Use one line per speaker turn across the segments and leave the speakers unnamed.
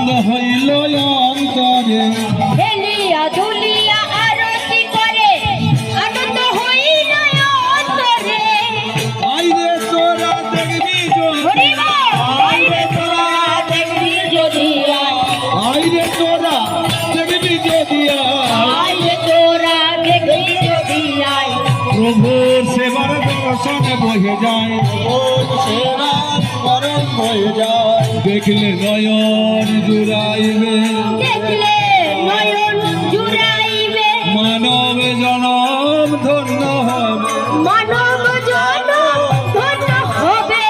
আনন্দ হইল অন্তরে।
হেলিয়া ধুলিয়া আরতি করে আনন্দ হইল অন্তরে।
আইরে তোরা দেখবি
বল।
আইরে তোরা
দেখবি যদি
আইরে তোরা দেখবি যদি
আয় তোরা দেখবি যদি
প্রভুর সেবার দর্শনে বহে যায়।
সেবা করণ হয়ে যায়
দেখলে নয়ন জুড়াইবে।
দেখলে নয়ন জুড়াইবে।
মানব জনম ধন্য হবে।
মানব জন ধন্য হবে।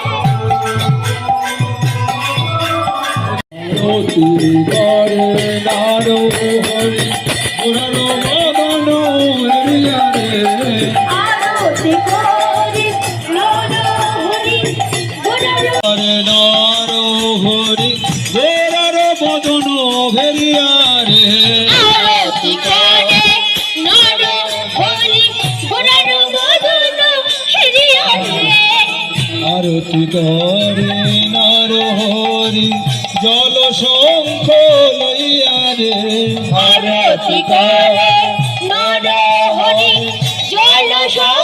অতি করে নারো হরি পুরানো
আরতি করে হরি
জল শঙ্খ লইয়া
রে। করে নর জল শঙ্খ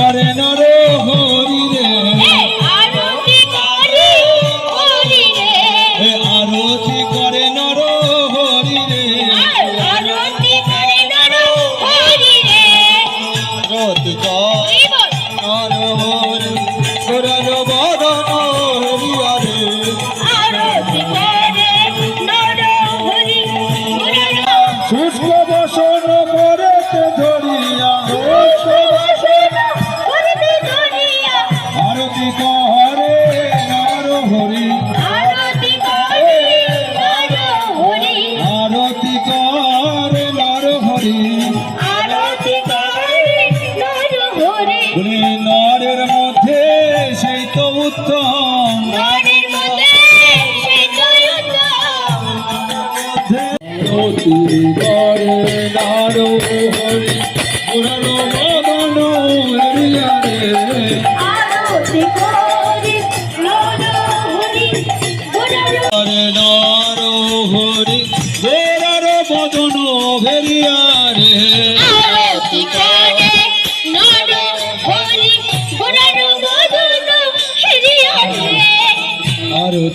করে নর হরি রে। নরের মধ্যে সেই তো উত্তম।
নরের মধ্যে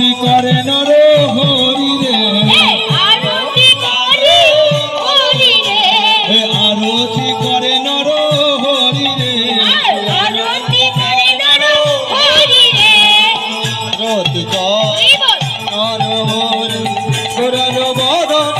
আরতি করে নর হরি রে।
আরতি করে হরি রে।
এ আরতি করে নর হরি রে।
আরতি করে নর হরি রে।
আরতি করে
হরি বল।
নর হরি গোরার বদন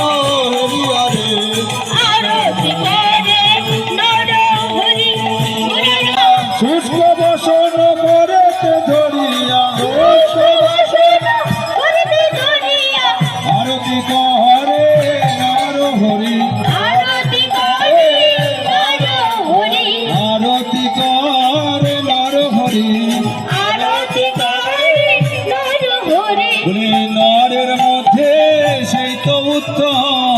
নরের
মধ্যে সেই তো উত্তম।